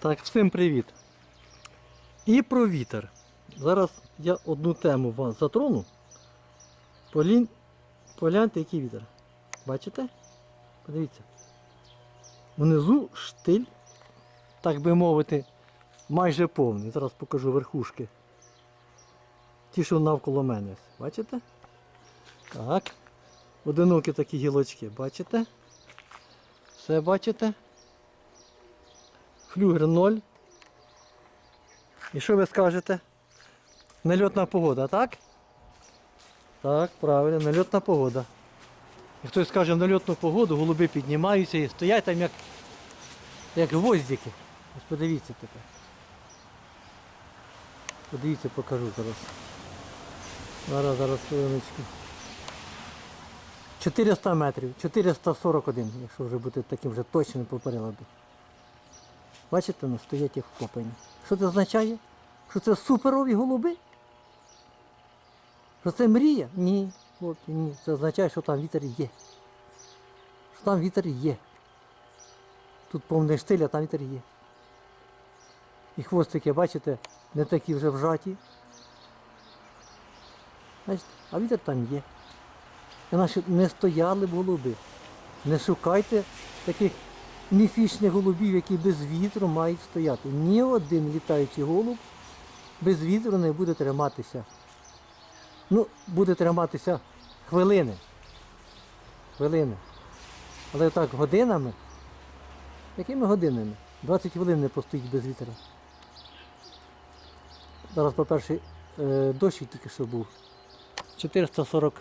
Так, всім привіт. І про вітер. Зараз я одну тему вам затрону. Полін... Погляньте, який вітер. Бачите? Подивіться. Внизу штиль, так би мовити, майже повний. Зараз покажу верхушки. Ті, що навколо мене. Бачите? Так. Одинокі такі гілочки, бачите? Все бачите? Флюгер 0. І що ви скажете? Нальотна погода, так? Так, правильно, нальотна погода. І хтось скаже в погоду, голуби піднімаються і стоять там як, як гвоздики. Ось подивіться тепер. Подивіться, покажу зараз. Зараз, зараз хвилиночку. 400 метрів, 441, якщо вже бути таким вже точним по. Бачите, ну, стоять як вкопані. Що це означає? Що це суперові голуби? Що це мрія? Ні, хлопці, ні. Це означає, що там вітер є. Що там вітер є. Тут повний штиль, а там вітер є. І хвостики, бачите, не такі вже вжаті. Бачите, а вітер там є. І не стояли голуби. Не шукайте таких міфічних голубів, які без вітру мають стояти. Ні один літаючий голуб без вітру не буде триматися. Ну, буде триматися хвилини. Хвилини. Але так годинами. Якими годинами? 20 хвилин не постоїть без вітра. Зараз, по-перше, е, дощ тільки що був. 440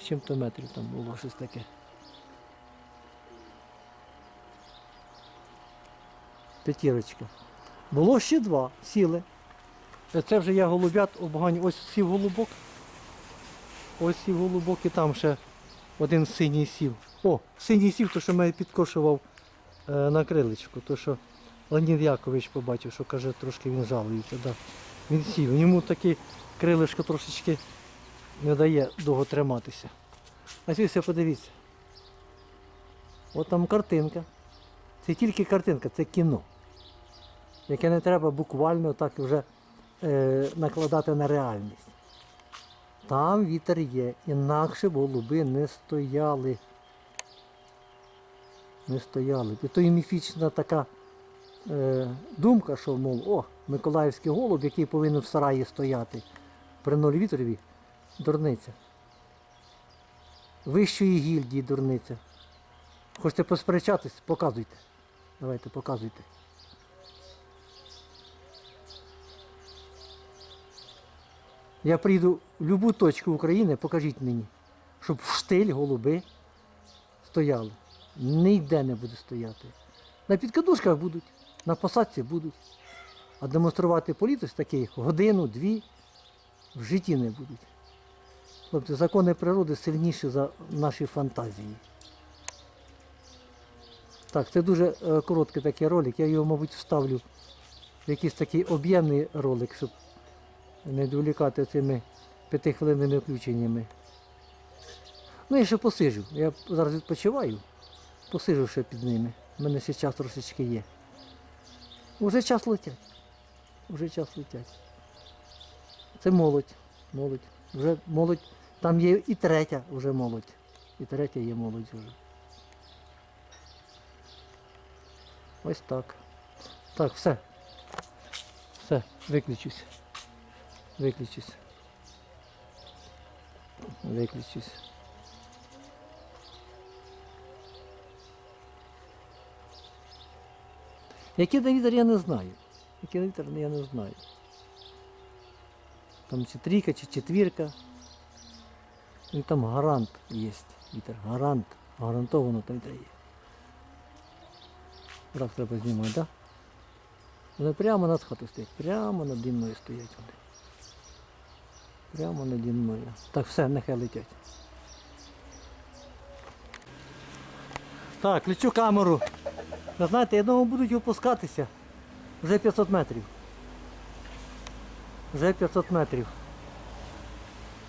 з чим-то метрів там було щось таке. П'ятірочка. Було ще два, сіли. Е, Це вже я голубят обганю. Ось сів голубок. Ось сів голубок і там ще один синій сів. О, синій сів, то що мене підкошував е, на крилечку. То що Леонід Якович побачив, що каже, трошки він жалується. Да. Він сів. Йому таке крилишко трошечки не дає довго триматися. А ось подивіться. От там картинка. Це тільки картинка, це кіно. Яке не треба буквально так вже е, накладати на реальність. Там вітер є, інакше голуби не стояли. Не стояли. І то і міфічна така е, думка, що, мов, о, Миколаївський голуб, який повинен в сараї стояти при ноль вітрові, дурниця. Вищої гільдії дурниця. Хочете посперечатись? Показуйте. Давайте, показуйте. Я прийду в будь-яку точку України, покажіть мені, щоб в штиль голуби стояли. Ніде не буде стояти. На підкадушках будуть, на посадці будуть. А демонструвати політось такий годину, дві в житті не будуть. Тобто закони природи сильніші за наші фантазії. Так, це дуже е, короткий такий ролик. Я його, мабуть, вставлю в якийсь такий об'ємний ролик, щоб не відволікати цими п'ятихвилинними включеннями. Ну і ще посижу. Я зараз відпочиваю, посижу ще під ними. У мене ще час трошечки є. Уже час летять. Уже час летять. Це молодь. Молодь. Вже молодь. Там є і третя вже молодь. І третя є молодь вже. Ось так. Так, все. Все, виключусь. Виключусь. Виключусь. Який Давідер я не знаю. Який Давідер я не знаю. Там чи трійка, чи четвірка. І там гарант є. Вітер. Гарант. Гарантовано там вітер є. Так треба знімати, так? Да? Вони прямо над хатою стоять. Прямо наді мною стоять вони. Прямо наді мною. Так, все, нехай летять. Так, лічу камеру. Ви знаєте, я думаю, будуть опускатися. Вже 500 метрів. Вже 500 метрів.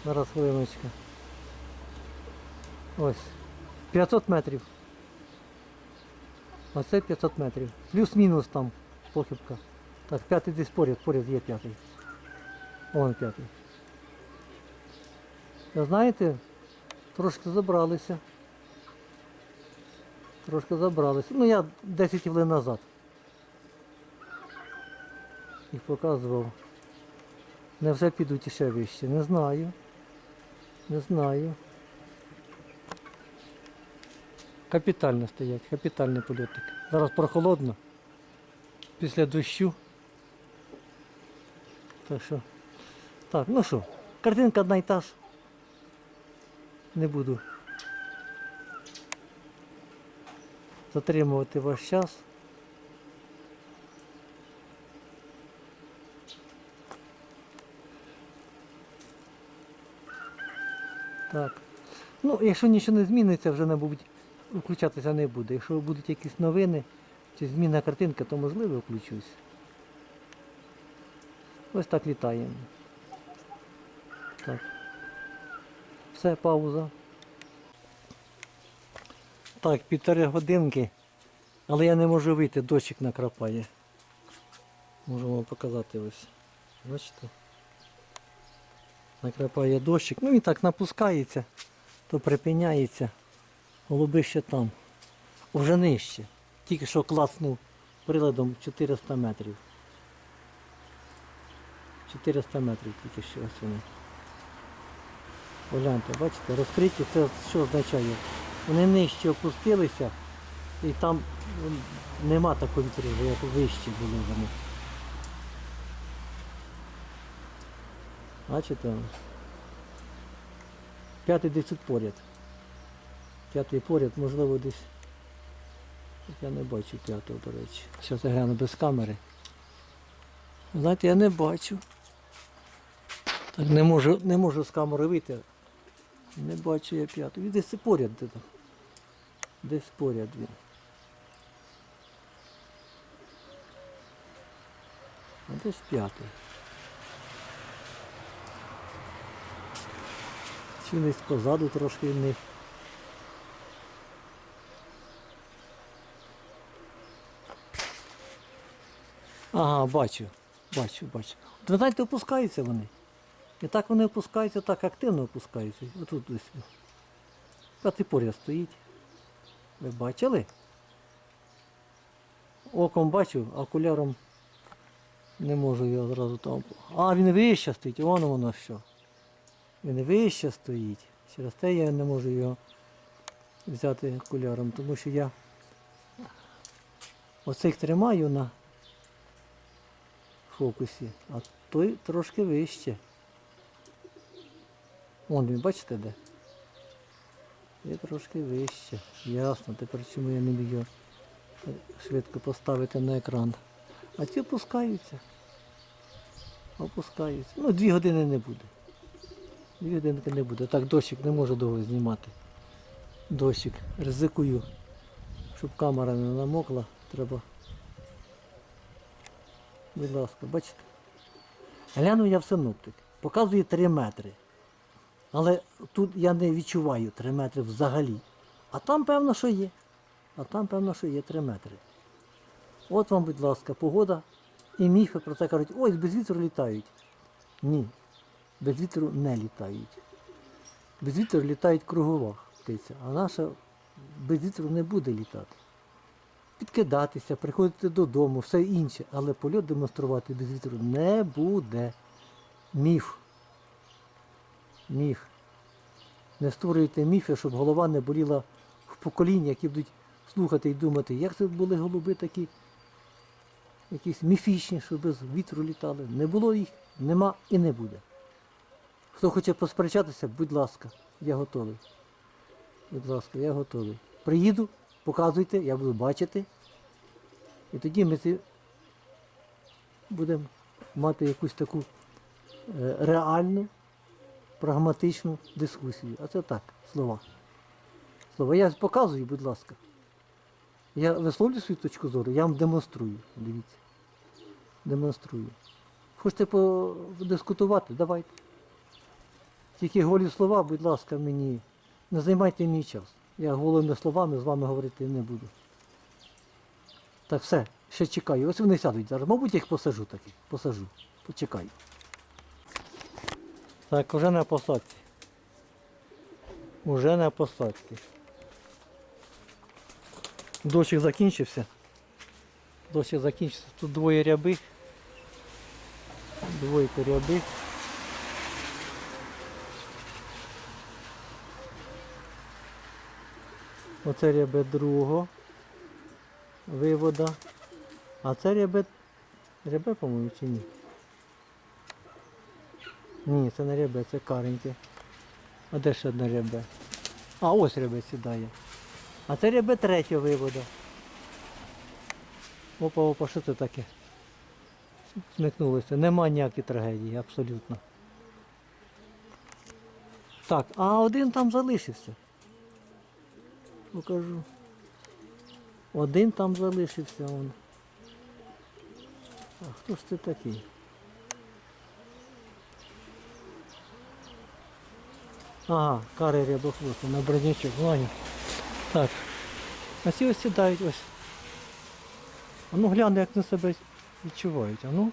Зараз хвилиночка. Ось. 500 метрів. Оце 500 метрів. Плюс-мінус там похибка. Так, п'ятий десь поряд, поряд є п'ятий. Вон п'ятий. Знаєте, трошки забралися. Трошки забралися. Ну я 10 хвилин назад. Їх показував. Не все підуть іще вище. Не знаю. Не знаю. Капітально стоять, капітальний польотик. Зараз прохолодно. Після дощу. Так що. Так, ну що, картинка одна і та ж. Не буду затримувати ваш час. Так. Ну, якщо нічого не зміниться, вже, мабуть, включатися не буде. Якщо будуть якісь новини чи зміна картинки, то можливо включусь. Ось так літаємо. Все, пауза. Так, півтори годинки, але я не можу вийти, дощик накрапає. Можу вам показати ось. Бачите? Накрапає дощик. Ну і так напускається, то припиняється. Голуби ще там. Уже нижче. Тільки що клацнув приладом 400 метрів. 400 метрів тільки що ось вони. Погляньте, бачите, розкриті, це що означає? Вони нижче опустилися і там нема такого вітру, як вище були вони. Бачите? П'ятий десь тут поряд. П'ятий поряд, можливо, десь. Я не бачу п'ятого, до речі. Зараз я гляну без камери. Знаєте, я не бачу. Так не можу, не можу з камери вийти. Не бачу я п'яту. Він десь поряд де там. Десь поряд він. А десь п'ятий. Чи десь позаду трошки в них. Ага, бачу, бачу, бачу. Знаєте, опускаються вони. І так вони опускаються, так активно опускаються. Отут десь. Поряд стоїть. Ви бачили? Оком бачу, а окуляром не можу його одразу там. А, він вище стоїть, вон воно що. Він вище стоїть. Через те я не можу його взяти окуляром, тому що я оцих тримаю на фокусі, а той трошки вище. Вон він, бачите де? Є трошки вище. Ясно, тепер чому я не його швидко поставити на екран. А ці опускаються. Опускаються. Ну, дві години не буде. Дві годинки не буде. Так, дощик не можу довго знімати. Дощик. Ризикую, щоб камера не намокла. Треба. Будь ласка, бачите? Глянув я в синоптик. Показує 3 метри. Але тут я не відчуваю 3 метри взагалі. А там певно, що є. А там певно, що є 3 метри. От вам, будь ласка, погода. І міфи про це кажуть, ось без вітру літають. Ні, без вітру не літають. Без вітру літають кругова птиця, а наша без вітру не буде літати. Підкидатися, приходити додому, все інше, але польот демонструвати без вітру не буде. Міф. Міф. Не створюйте міфи, щоб голова не боліла в покоління, які будуть слухати і думати, як це були голуби такі, якісь міфічні, що без вітру літали. Не було їх, нема і не буде. Хто хоче посперечатися, будь ласка, я готовий. Будь ласка, я готовий. Приїду, показуйте, я буду бачити. І тоді ми будемо мати якусь таку е, реальну, прагматичну дискусію. А це так, слова. Слова. Я показую, будь ласка. Я висловлюю свою точку зору, я вам демонструю. Дивіться. Демонструю. Хочете подискутувати? Давайте. Тільки голі слова, будь ласка, мені. Не займайте мій час. Я голими словами з вами говорити не буду. Так все. Ще чекаю. Ось вони сядуть зараз. Мабуть, їх посажу таки. Посажу. Почекаю. Так, уже на посадці. Уже на посадці. Дощик закінчився. Дощик закінчився. Тут двоє ряби. Двойка ряби. Оце рябе другого вивода. А це рябе, рябе, по-моєму, чи ні? Ні, це не рябе, це кареньке. А де ще одне рябе? А ось рябе сідає. А це рябе третього вивода. Опа, опа, що це таке? Смикнулося. Нема ніякої трагедії, абсолютно. Так, а один там залишився. Покажу. Один там залишився он. А хто ж це такий? Ага, кари рябохвосту на бронячок, Ваня. Так. А ці ось сідають ось. А ну гляне, як вони себе відчувають. А ну.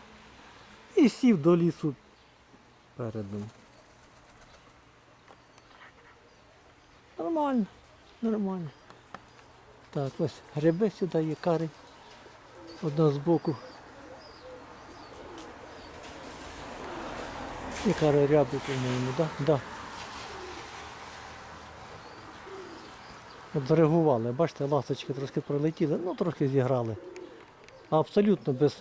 І сів до лісу передом. Нормально, нормально. Так, ось грибе сюди є кари. Одна з боку. І кари ряби, по-моєму, да? Да. От зарегували, бачите, ласточки трошки пролетіли, ну трохи зіграли. А абсолютно без,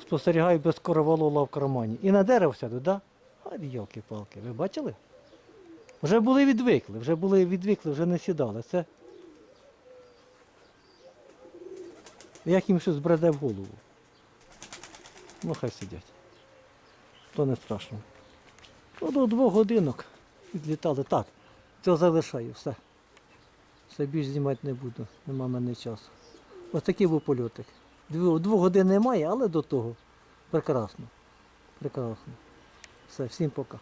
спостерігаю без короволола в кармані. І на дерево так? Да? А йолки-палки, ви бачили? Вже були відвикли, вже були відвикли, вже не сідали. Це як їм щось збреде в голову. Ну хай сидять. То не страшно. Ну, до двох годинок відлітали. Так, це залишаю, все. Все більш знімати не буду, нема в мене часу. Ось такий був польотик. Двох годин немає, але до того. Прекрасно. Прекрасно. Все, всім пока.